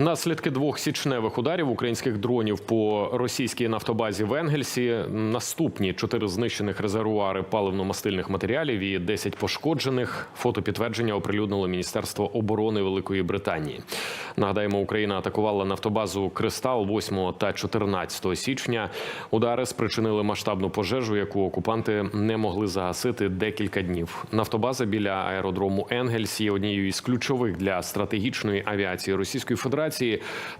Наслідки двох січневих ударів українських дронів по російській нафтобазі в Енгельсі. Наступні чотири знищених резервуари паливно-мастильних матеріалів і 10 пошкоджених. Фотопідтвердження оприлюднило Міністерство оборони Великої Британії. Нагадаємо, Україна атакувала нафтобазу Кристал 8 та 14 січня. Удари спричинили масштабну пожежу, яку окупанти не могли загасити декілька днів. Нафтобаза біля аеродрому Енгельс є однією із ключових для стратегічної авіації Російської Федерації.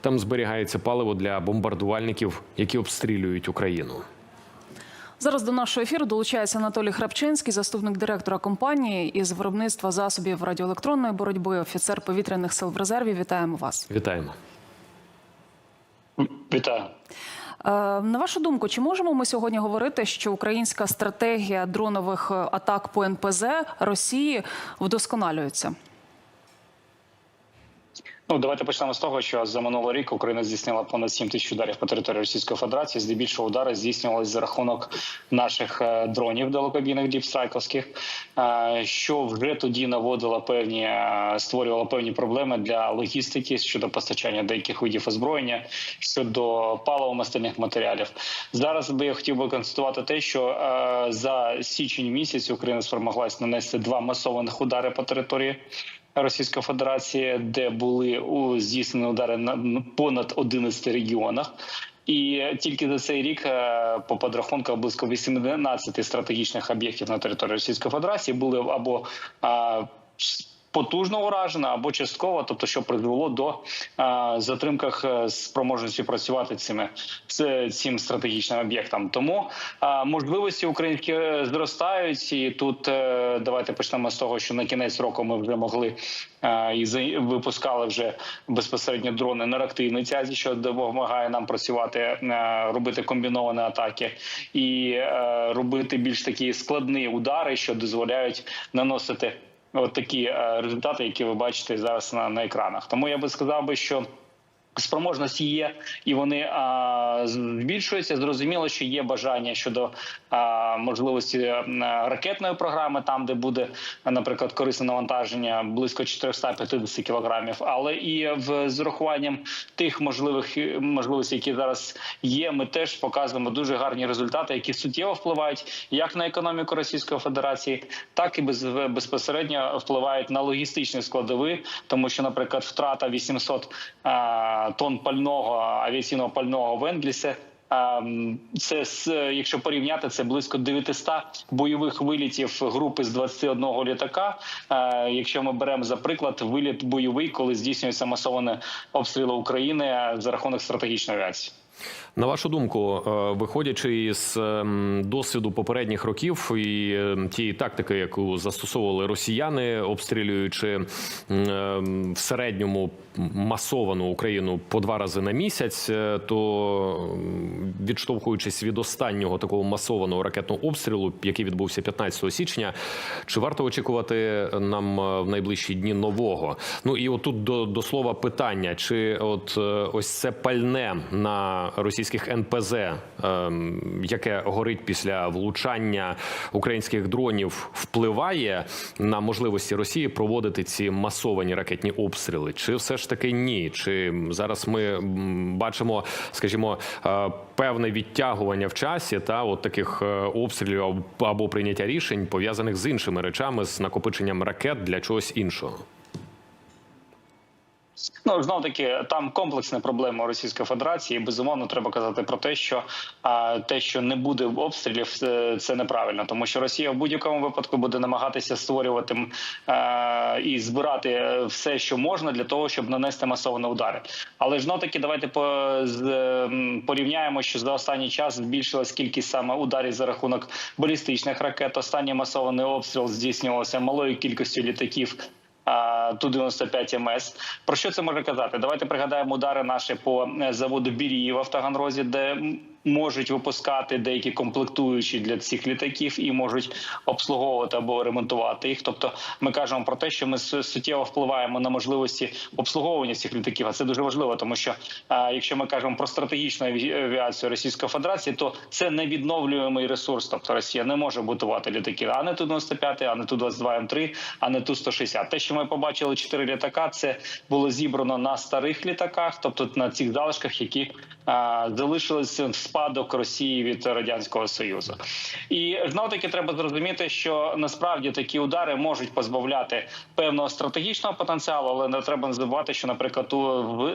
Там зберігається паливо для бомбардувальників, які обстрілюють Україну. Зараз до нашого ефіру долучається Анатолій Храпчинський, заступник директора компанії із виробництва засобів радіоелектронної боротьби, офіцер повітряних сил в резерві. Вітаємо вас. Вітаємо. Вітаю. Е, На вашу думку, чи можемо ми сьогодні говорити, що українська стратегія дронових атак по НПЗ Росії вдосконалюється? Ну давайте почнемо з того, що за минулий рік Україна здійснила понад 7 тисяч ударів по території Російської Федерації. Здебільшого удари здійснювалися за рахунок наших е, дронів далекобійних діпстрайковських, е, що вже тоді наводило певні е, створювало певні проблеми для логістики щодо постачання деяких видів озброєння щодо паливо-мастильних матеріалів. Зараз би я хотів би констатувати те, що за січень місяць Україна спромоглась нанести два масованих удари по території. Російської Федерації, де були здійснені удари на понад 11 регіонах. І тільки за цей рік, е, по подрахунках, близько 18 стратегічних об'єктів на території Російської Федерації були або потужно уражено, або частково, тобто, що призвело до затримках е, спроможності працювати цими цим стратегічним об'єктом. Тому можливості українські е, зростають, і тут е, давайте почнемо з того, що на кінець року ми вже могли і випускали вже безпосередньо дрони на реактивній тязі, що допомагає нам працювати, робити комбіновані атаки і робити більш такі складні удари, що дозволяють наносити. От такі е, результати, які ви бачите зараз на, на екранах. Тому я би сказав би, що спроможності є, і вони а, збільшуються. Зрозуміло, що є бажання щодо а, можливості ракетної програми, там де буде, наприклад, корисне навантаження близько 450 кілограмів, але і в з тих можливих можливостей, які зараз є, ми теж показуємо дуже гарні результати, які суттєво впливають як на економіку Російської Федерації, так і без, безпосередньо впливають на логістичні складові, тому що, наприклад, втрата 800 а, тонн пального авіаційного пального в Енглісі. а, Це якщо порівняти, це близько 900 бойових вилітів групи з 21 літака. Якщо ми беремо за приклад виліт бойовий, коли здійснюється масоване обстріли України за рахунок стратегічної авіації. На вашу думку, е, виходячи із ем, досвіду попередніх років і ем, тієї тактики, яку застосовували росіяни, обстрілюючи ем, в середньому масовану Україну по два рази на місяць, е, то відштовхуючись від останнього такого масованого ракетного обстрілу, який відбувся 15 січня, чи варто очікувати нам е, в найближчі дні нового? Ну і отут до, до слова питання: чи от ось це пальне на російських НПЗ, ем, яке горить після влучання українських дронів, впливає на можливості Росії проводити ці масовані ракетні обстріли? Чи все ж таки ні? Чи зараз ми бачимо, скажімо, е, певне відтягування в часі та от таких е, обстрілів або- або прийняття рішень пов'язаних з іншими речами, з накопиченням ракет для чогось іншого? Ну знов таки там комплексна проблема Російської Федерації. Безумовно, треба казати про те, що а, те, що не буде обстрілів, це, це неправильно, тому що Росія в будь-якому випадку буде намагатися створювати а, і збирати е, все, що можна, для того, щоб нанести масовані удари. Але знов таки, давайте по з, порівняємо, що за останній час збільшилась кількість саме ударів за рахунок балістичних ракет. Останній масований обстріл здійснювався малою кількістю літаків. Ту-95 МС. Про що це може казати? Давайте пригадаємо удари наші по е, заводу Бірії в Таганрозі, де можуть випускати деякі комплектуючі для цих літаків і можуть обслуговувати або ремонтувати їх. Тобто, ми кажемо про те, що ми суттєво впливаємо на можливості обслуговування цих літаків. А це дуже важливо, тому що якщо ми кажемо про стратегічну аві- авіацію Російської Федерації, то це невідновлюємий ресурс. Тобто Росія не може будувати літаки, а не ту 95 а не ту 22 М3, а не ту 160 Те, що ми побачили чотири літака, це було зібрано на старих літаках, тобто на цих залишках, які залишилися в спадок Росії від радянського союзу. І знов таки треба зрозуміти, що насправді такі удари можуть позбавляти певного стратегічного потенціалу, але не треба не забувати, що, наприклад,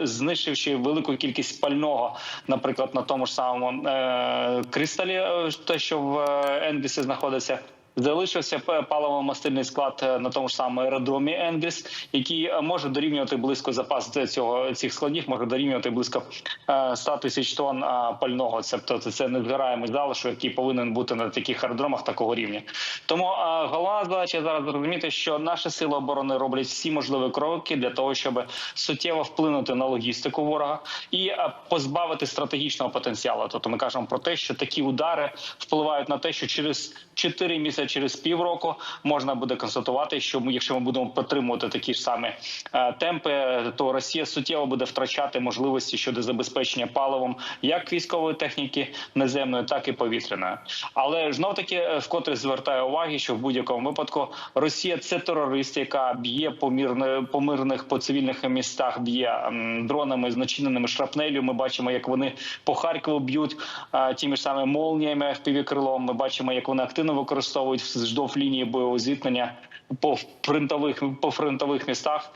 знищивши велику кількість пального, наприклад, на тому ж самому е, кристалі, е, те, що в Енбісі знаходиться. Залишився паливо-мастильний склад е, на тому ж самому аеродромі Енгріс, який е, може дорівнювати близько запас цього цих складів, може дорівнювати близько е, 100 тисяч тонн е, пального. Тобто це незгораємий залишок, який повинен бути на таких аеродромах такого рівня. Тому е, головна задача зараз зрозуміти, що наші сили оборони роблять всі можливі кроки для того, щоб суттєво вплинути на логістику ворога і е, позбавити стратегічного потенціалу. Тобто ми кажемо про те, що такі удари впливають на те, що через 4 місяці, через півроку можна буде констатувати, що ми, якщо ми будемо підтримувати такі ж самі е, темпи, то Росія суттєво буде втрачати можливості щодо забезпечення паливом як військової техніки наземної, так і повітряної. Але знов таки е, вкотре звертаю уваги, що в будь-якому випадку Росія це терорист, яка б'є по мирне по мирних по цивільних містах, б'є дронами з начиненими шрапнелю. Ми бачимо, як вони по Харкову б'ють а, тими ж самими молніями fpv крилом. Ми бачимо, як вони активно використовують вздовж лінії бойового зіткнення по фронтових по фронтових містах.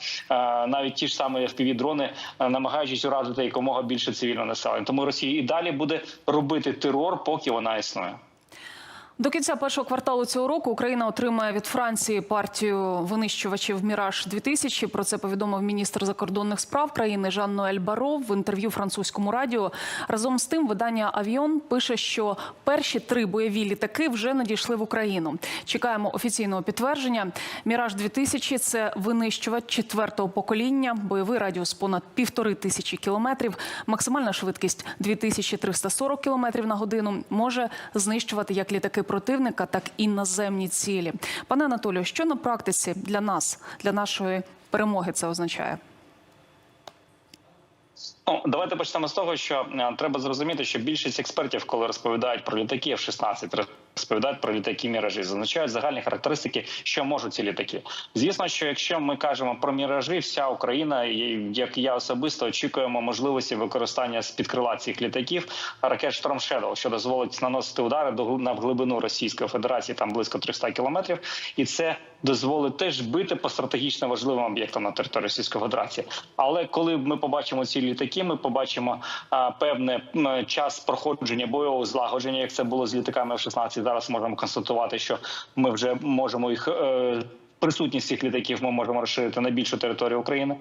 Навіть ті ж самі fpv дрони намагаючись уразити якомога більше цивільного населення. Тому Росія і далі буде робити терор, поки вона існує. До кінця першого кварталу цього року Україна отримає від Франції партію винищувачів Міраж 2000 Про це повідомив міністр закордонних справ країни Жан Ноель Баро в інтерв'ю французькому радіо. Разом з тим, видання Авіон пише, що перші три бойові літаки вже надійшли в Україну. Чекаємо офіційного підтвердження. Міраж 2000 – це винищувач четвертого покоління, бойовий радіус понад півтори тисячі кілометрів, максимальна швидкість 2340 кілометрів на годину. Може знищувати як літаки противника, так і наземні цілі. Пане Анатолію, що на практиці для нас, для нашої перемоги, це означає? Ну, давайте почнемо з того, що е, треба зрозуміти, що більшість експертів, коли розповідають про літаки F-16, розповідають про літаки міражі, зазначають загальні характеристики, що можуть ці літаки. Звісно, що якщо ми кажемо про міражі, вся Україна, як я особисто очікуємо можливості використання з під крила цих літаків ракет Storm Shadow, що дозволить наносити удари до на глибину Російської Федерації, там близько 300 кілометрів, і це дозволить теж бити по стратегічно важливим об'єктам на території Російської Федерації. Але коли ми побачимо ці літаки, ми побачимо а, певне час проходження бойового злагодження, як це було з літаками в 16 Зараз можемо констатувати, що ми вже можемо їх. Е, Присутність цих літаків ми можемо розширити на більшу територію України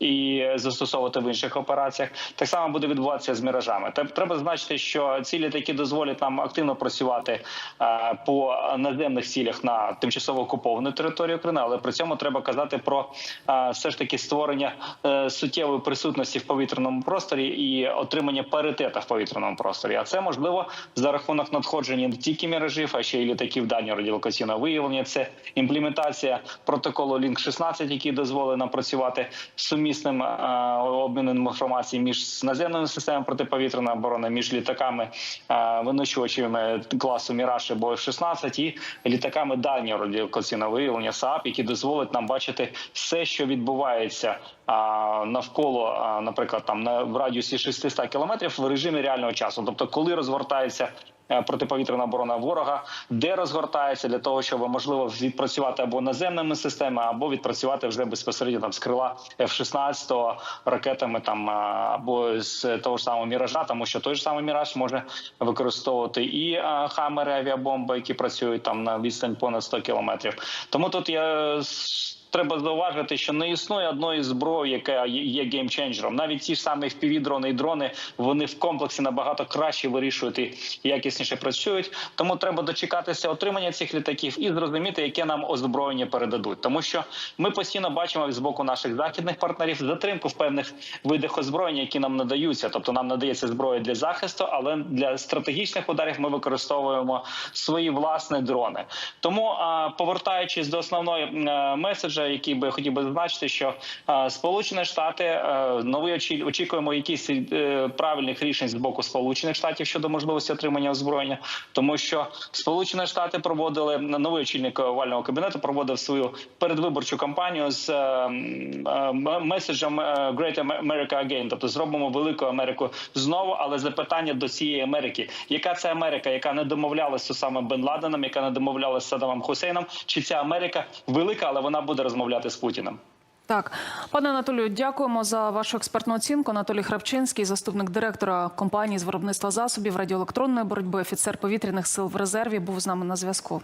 і застосовувати в інших операціях. Так само буде відбуватися з міражами. Треба зазначити, що ці літаки дозволять нам активно працювати е, по наземних цілях на тимчасово окупованій території України, але при цьому треба казати про е, все ж таки створення е, суттєвої присутності в повітряному просторі і отримання паритета в повітряному просторі. А це можливо за рахунок надходження не тільки міражів, а ще й літаків дальнього радіолокаційного виявлення. Це імплементація протоколу Link 16 який дозволить нам працювати сумісним е, обміном інформації між наземними системами протиповітряної оборони, між літаками е, винищувачами класу Міраж або F-16 і літаками дальнього радіолокаційного виявлення САП, які дозволять нам бачити все, що відбувається навколо, наприклад, там на радіусі 600 кілометрів в режимі реального часу, тобто коли розгортається. Е, Протиповітряна оборона ворога, де розгортається для того, щоб можливо відпрацювати або наземними системами, або відпрацювати вже безпосередньо там з крила F-16 ракетами, там або з того ж самого міража, тому що той ж самий міраж може використовувати і хамери авіабомби, які працюють там на відстань понад 100 кілометрів. Тому тут я треба зауважити, що не існує одної зброї, яка є- геймченджером. Навіть ті ж самі впівдрони і дрони вони в комплексі набагато краще вирішують і якісніше працюють. Тому треба дочекатися отримання цих літаків і зрозуміти, яке нам озброєння передадуть. Тому що ми постійно бачимо з боку наших західних партнерів затримку в певних видах озброєння, які нам надаються. Тобто нам надається зброя для захисту, але для стратегічних ударів ми використовуємо свої власні дрони. Тому повертаючись до основної е, меседжа, який би хотів би зазначити, що е, Сполучені Штати е, ну, очікуємо якісь е, правильних рішень з боку Сполучених Штатів щодо можливості отримання озброєння, тому що Сполучені Штати проводили новий очільник овального кабінету, проводив свою передвиборчу кампанію з меседжем Great America Again, тобто зробимо велику Америку знову, але запитання до цієї Америки, яка це Америка, яка не домовлялася саме Бен Ладеном, яка не домовлялася з Саддамом Хусейном, чи ця Америка велика, але вона буде розмовляти з Путіним. Так, пане Анатолію, дякуємо за вашу експертну оцінку. Анатолій Храпчинський, заступник директора компанії з виробництва засобів радіоелектронної боротьби, офіцер повітряних сил в резерві, був з нами на зв'язку.